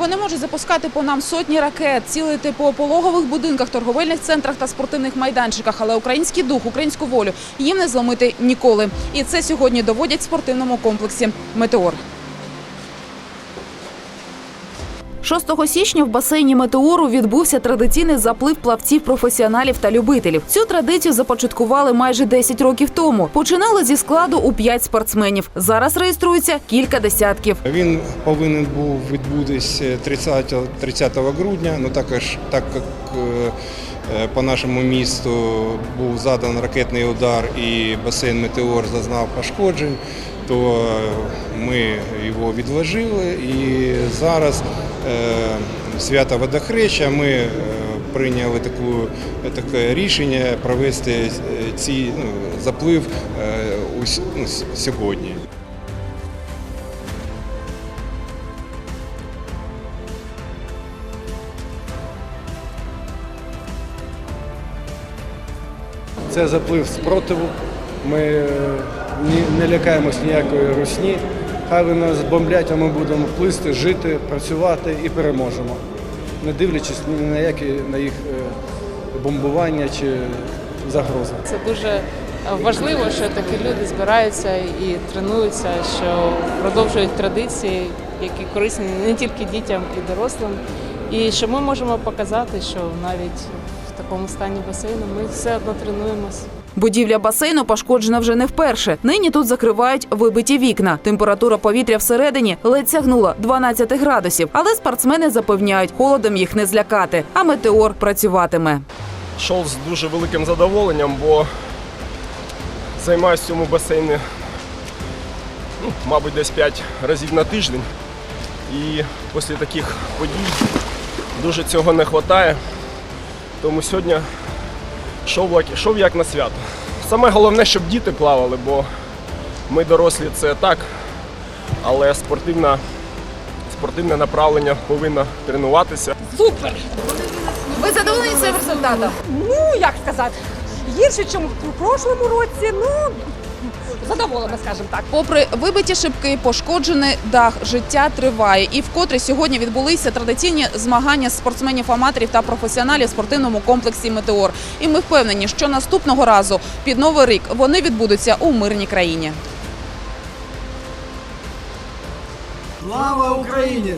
Вони можуть запускати по нам сотні ракет, цілити по пологових будинках, торговельних центрах та спортивних майданчиках. Але український дух, українську волю їм не зломити ніколи. І це сьогодні доводять в спортивному комплексі Метеор. 6 січня в басейні Метеору відбувся традиційний заплив плавців професіоналів та любителів. Цю традицію започаткували майже 10 років тому. Починали зі складу у 5 спортсменів. Зараз реєструється кілька десятків. Він повинен був відбутись 30, 30 грудня, ну також так як е, е, по нашому місту був задан ракетний удар і басейн Метеор зазнав пошкоджень, то ми його відложили і зараз е, свято водохреща ми е, прийняли таку, таке рішення провести е, ці ну, заплив ну, сьогодні. Це заплив спротиву. Ми е, не лякаємось ніякої русні. Хай вони нас бомблять, а ми будемо плисти, жити, працювати і переможемо, не дивлячись ні на які на їх е, бомбування чи загрози. Це дуже важливо, що такі люди збираються і тренуються, що продовжують традиції, які корисні не тільки дітям і дорослим. І що ми можемо показати, що навіть в такому стані басейну ми все одно тренуємося. Будівля басейну пошкоджена вже не вперше. Нині тут закривають вибиті вікна. Температура повітря всередині ледь сягнула 12 градусів. Але спортсмени запевняють, холодом їх не злякати. А метеор працюватиме. Йшов з дуже великим задоволенням, бо займаюся в цьому басейні, ну, мабуть, десь 5 разів на тиждень. І після таких подій дуже цього не вистачає. Тому сьогодні йшов як на свято. Саме головне, щоб діти плавали, бо ми дорослі це так, але спортивна, спортивне направлення повинно тренуватися. Супер! Ви задоволені цим результатом? Ну, як сказати, гірше, ніж у прошлому році, ну задоволена, скажімо так. Попри вибиті шибки, пошкоджений дах, життя триває. І вкотре сьогодні відбулися традиційні змагання спортсменів-аматорів та професіоналів в спортивному комплексі Метеор. І ми впевнені, що наступного разу під новий рік вони відбудуться у мирній країні. Слава Україні!